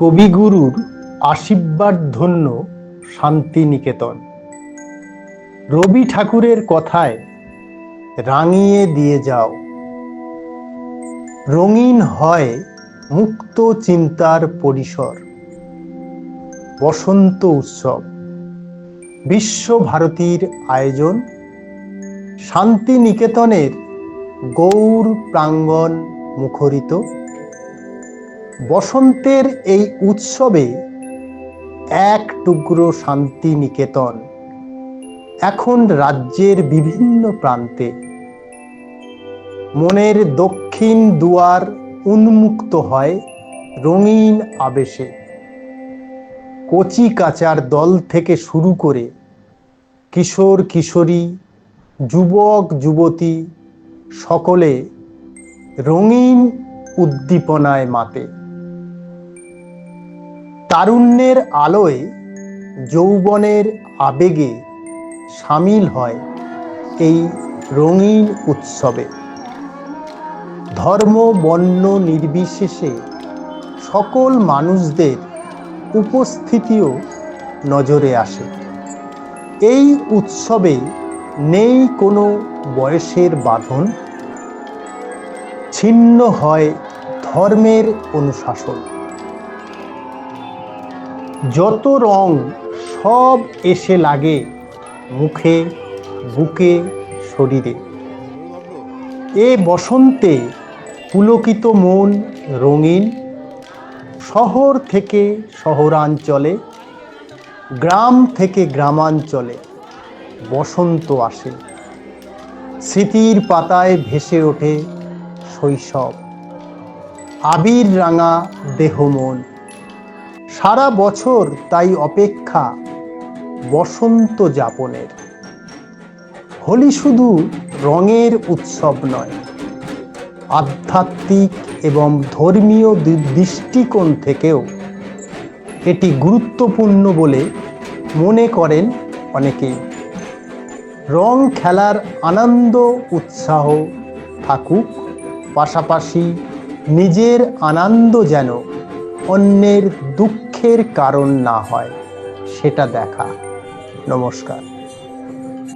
কবিগুরুর আশীর্বাদ ধন্য শান্তিনিকেতন। রবি ঠাকুরের কথায় রাঙিয়ে দিয়ে যাও। রঙিন হয় মুক্ত চিন্তার পরিসর। বসন্ত উৎসব। বিশ্বভারতীর আয়োজন। শান্তিনিকেতনের গৌর প্রাঙ্গণ মুখরিত। বসন্তের এই উৎসবে এক টুকরো শান্তিনিকেতন। এখন রাজ্যের বিভিন্ন প্রান্তে। মনের দক্ষিণ দুয়ার উন্মুক্ত হয় রঙিন আবেশে। কচি কাচার দল থেকে শুরু করে কিশোর কিশোরী, যুবক যুবতী সকলে রঙিন উদ্দীপনায় মাতে। তারুণ্যের আলোয় যৌবনের আবেগে সামিল হয় এই রঙিন উৎসবে। ধর্ম, বর্ণ নির্বিশেষে সকল মানুষদের উপস্থিতিও নজরে আসে। এই উৎসবে নেই কোনো বয়সের বাঁধন। ছিন্ন হয় ধর্মের অনুশাসন। যত রং সব এসে লাগে মুখে বুকে শরীরে। এ বসন্তে পুলকিত মন রঙিন, শহর থেকে শহরাঞ্চলে, গ্রাম থেকে গ্রামাঞ্চলে বসন্ত আসে। স্মৃতির পাতায় ভেসে ওঠে শৈশব। আবির রাঙা দেহ মন। সারা বছর তাই অপেক্ষা বসন্ত যাপনের। হোলি শুধু রঙের উৎসব নয়, আধ্যাত্মিক এবং ধর্মীয় দৃষ্টিকোণ থেকেও এটি গুরুত্বপূর্ণ বলে মনে করেন অনেকেই। রং খেলার আনন্দ, উৎসাহ থাকুক, পাশাপাশি নিজের আনন্দ যেন অন্যের দুঃখের কারণ না হয় সেটা দেখা। নমস্কার।